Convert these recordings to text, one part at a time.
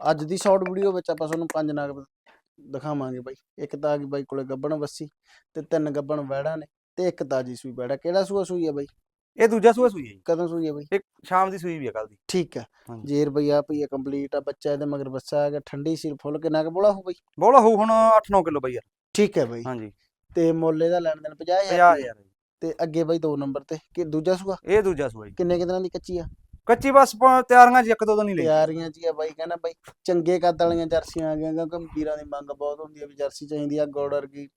ਅੱਜ ਦੀ short video ਵਿੱਚ ਆਪਾਂ ਤੁਹਾਨੂੰ ਪੰਜ ਨਾਗ ਦਿਖਾਵਾਂਗੇ ਬਾਈ। ਇੱਕ ਤਾਂ ਆ ਗਈ ਬਾਈ ਕੋਲੇ ਗੱਬਣ ਵੱਸੀ ਤੇ ਤਿੰਨ ਗੱਬਣ ਵੈੜਾਂ ਨੇ ਤੇ ਇੱਕ ਤਾਜੀ ਸੂਈ ਵੈੜਾ। ਕਿਹੜਾ ਸੂਆ ਸੂਈ ਆ ਬਾਈ? ਇਹ ਦੂਜਾ ਸੂਆ ਸੂਈ ਹੈ ਜੀ। ਕਦੋਂ ਸੂਈ ਆ ਬਾਈ? ਇੱਕ ਸ਼ਾਮ ਦੀ ਸੂਈ ਵੀ ਹੈ ਕੱਲ ਦੀ। ਠੀਕ ਹੈ ਹਾਂਜੀ। ਜੇ ਰੁਪਈਆ ਪਈਆ ਕੰਪਲੀਟ ਆ ਬੱਚਾ ਇਹਦੇ ਮਗਰ ਬੱਸਾ ਆ ਗਿਆ ਠੰਡੀ ਸੀਲ ਫੁੱਲ ਕਿੰਨਾ ਕੁ ਬੋਲਾ ਹੋ ਬਾਈ? ਬੋਲਾ ਹੋਊ ਹੁਣ 8-9 ਕਿਲੋ ਬਈ ਯਾਰ। ਠੀਕ ਹੈ ਬਾਈ। ਹਾਂਜੀ। ਤੇ ਮੁੱਲ ਇਹਦਾ ਲੈਣ ਦੇਣ 50000 50000 ਤੇ ਅੱਗੇ ਬਾਈ ਦੋ ਨੰਬਰ ਤੇ ਕਿ ਦੂਜਾ ਸੂਆ? ਇਹ ਦੂਜਾ ਸੂਆ ਜੀ। ਕਿੰਨੇ ਕਿਦਾਂ ਦੀ ਕੱਚੀ ਆ? ਕੱਚੀ ਬਸ ਪ- ਤਿਆਰੀਆਂ ਜੀ ਇੱਕ ਦੋ ਦਿਨ ਹੀ ਲਈ। ਤਿਆਰੀਆਂ ਜੀ ਆ ਬਾਈ ਕਹਿੰਦਾ ਬਾਈ ਚੰਗੇ ਕੱਦ ਵਾਲੀਆਂ ਜਰਸੀਆਂ ਆ ਗਈਆਂ ਕਿਉਂਕਿ ਵੀਰਾਂ ਦੀ ਮੰਗ ਬਹੁਤ ਹੁੰਦੀ ਆ ਵੀ ਜਰਸੀ ਚਾਹੀਦੀ ਆ ਗੁੜ ਵਰਗੀ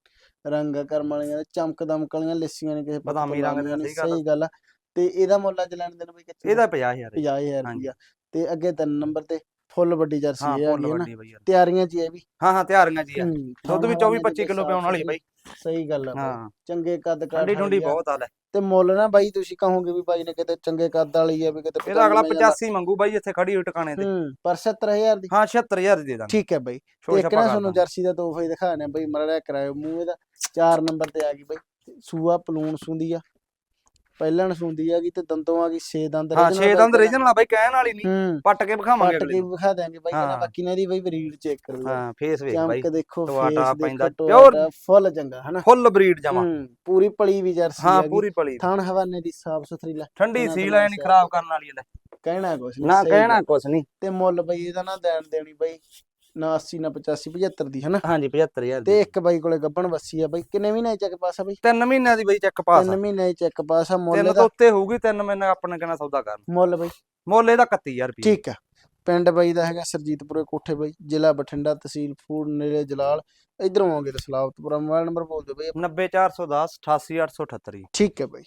ਰੰਗ ਕਰਮ ਵਾਲੀਆਂ ਚਮਕ ਦਮਕ ਵਾਲੀਆਂ ਲਿੱਸੀਆਂ ਨੇ ਕਿਸੇ ਪੁੱਤ ਬਦਾਮੀ ਰੰਗ ਦੀਆਂ, ਨੇ, ਸਹੀ ਗੱਲ ਆ। ਸਹੀ ਗੱਲ ਆ। ਤੇ ਇਹਦਾ ਮੁੱਲ ਅੱਜ ਲੈਣ ਦੇਣ ਬਾਈ ਕੱਚੀ ਇਹਦਾ 50000 ਹੈ 50000 ਹਾਂਜੀ। ਰੁਪਿਆ ਤੇ ਅੱਗੇ ਤਿੰਨ ਨੰਬਰ ਤੇ ਫੁੱਲ ਵੱਡੀ ਜਰਸੀ ਹਾਂ ਹੈ ਨਾ। ਵੱਡੀ ਬਈ ਯਾਰ ਤਿਆਰੀਆਂ ਜੀ ਇਹ ਵੀ। ਹਾਂ ਹਾਂ ਤਿਆਰੀਆਂ ਜੀ ਆ। ਹੂੰ, ਦੁੱਧ ਵੀ ਥਣ 24 ਹਵਾਨੇ 25 ਕਿਲੋ ਪਿਆਉਣ ਵਾਲੀ ਹੈ ਬਈ। ਸਹੀ ਗੱਲ ਆ ਹਾਂ। ਚੰਗੇ ਕੱਦ ਕਾਠ ਠੰਡੀ ਠੰਡੀ। ਬਹੁਤ ਆ ਲੈ। ਤੇ ਮੁੱਲ ਨਾ ਬਾਈ ਤੁਸੀਂ ਕਹੋਗੇ ਵੀ ਬਾਈ ਨੇ ਕਿਤੇ ਚੰਗੇ ਕੱਦ ਵਾਲੀ ਆ ਵੀ ਕਿਤੇ ਇਹਦਾ ਅਗਲਾ 95 ਜਾਂਦਾ। 85 ਮੰਗੂ ਬਾਈ ਇੱਥੇ ਖੜੀ ਹੋਈ ਟਿਕਾਣੇ ਤੇ। ਹੂੰ ਪਰ 77000 ਦੀ। ਹਾਂ 76000 ਦੀ ਦੇ ਦਾਂਗੇ। ਠੀਕ ਹੈ ਬਾਈ। ਇੱਕ ਨਾ ਤੁਹਾਨੂੰ। ਜਰਸੀ ਦਾ ਤੋਹਫਾ ਹੀ ਦਿਖਾਣੇ ਬਈ ਮੜਾ ਕਰਾਇਓ ਮੂੰਹ ਇਹਦਾ ਚਾਰ ਨੰਬਰ ਤੇ ਆ ਗਈ ਬਈ। ਸੂਆ ਪਲੂਣ ਸੁੰਦੀ ਆ। ਪਹਿਲਣ ਸੁੰਦੀ ਆ ਗਈ ਤੇ ਦੰਦੋਂ ਆ ਗਈ 6 ਦੰਦ ਹਾਂ original 6 ਦੰਦ ਰੀਜਨਲ ਆ ਬਾਈ ਕਹਿਣ ਵਾਲੀ ਨਹੀਂ ਪੱਟ ਕੇ ਵਿਖਾਵਾਂਗੇ ਪੱਟ ਕੇ। ਵਿਖਾ ਦਿਆਂਗੇ ਬਾਈ ਕਹਿੰਦਾ। ਬਾਕੀ ਨੇ ਇਹਦੀ ਬਈ ਬਰੀਡ ਚੈੱਕ ਕਰੋ ਹਾਂ ਫੇਸ ਵੇਖ ਬਾਈ। ਚਮਕ ਦੇਖੋ ਫੇਸ ਪੈਂਦਾ, ਟੋਰ ਫੁੱਲ ਚੰਗਾ ਹਨਾ? ਫੁੱਲ ਬਰੀਡ ਜਮਾ। ਪੂਰੀ ਪਲੀ ਵੀ ਜਰਸੀ ਹਾਂ ਪੂਰੀ ਪਲੀ। ਥਾਣ ਹਵਾਨੇ ਦੀ ਸਾਫ਼ ਸੁਥਰੀ ਲੈ। ਠੰਡੀ ਸੀਲ ਤੋਂ ਐ ਨਹੀਂ ਖਰਾਬ ਕਰਨ ਵਾਲੀ ਲੈ। ਕਹਿਣਾ ਕੁਛ ਨੀ, ਨਾ ਕਹਿਣਾ। ਕੁਛ ਨਹੀਂ ਤੇ ਮੁੱਲ ਬਈ ਇਹਦਾ ਨਾ ਦੇਣ ਦੇਣੀ ਬਈ। ਨਾ 80 ਨਾ 85 75 ਦੀ ਹਨਾ? ਹਾਂਜੀ 75000 ਤੇ ਇੱਕ ਬਾਈ ਕੋਲੇ ਗੱਬਣ ਵੱਸੀ ਆ ਬਈ। ਕਿੰਨੇ ਮਹੀਨੇ ਚੱਕ ਪਾਸਾ ਬਈ? ਤਿੰਨ ਮਹੀਨਿਆਂ ਦੀ ਬਈ ਚੈੱਕ ਪਾਸ ਤਿੰਨ ਮਹੀਨੇ ਚੱਕ ਪਾਸਾ ਮੁੱਲ ਤਿੰਨ ਦਾ ਤੋਂ ਉੱਤੇ ਹੋਊਗੀ ਤਿੰਨ ਮਹੀਨੇ ਆਪਣੇ ਕਹਿਣਾ ਸੌਦਾ ਕਰਨ। ਮੁੱਲ ਬਈ? ਮੁੱਲ ਇਹਦਾ 31000 ਰੁਪਏ ਠੀਕ ਆ। ਪਿੰਡ ਬਈ ਦਾ ਹੈਗਾ ਸਰਜੀਤਪੁਰੇ ਕੋਠੇ ਬਈ। ਜ਼ਿਲ੍ਹਾ ਬਠਿੰਡਾ ਤਹਿਸੀਲ ਫੂਡ ਨੇੜੇ ਜਲਾਲ। ਇਧਰੋਂ ਆਉਂਗੇ ਤਾਂ ਸਲਾਵਤਪੁਰਾ ਮੋਬਾਈਲ ਨੰਬਰ ਬੋਲ ਦਿਓ ਬਈ 90410 88878 ਜੀ। ਠੀਕ ਹੈ ਬਈ।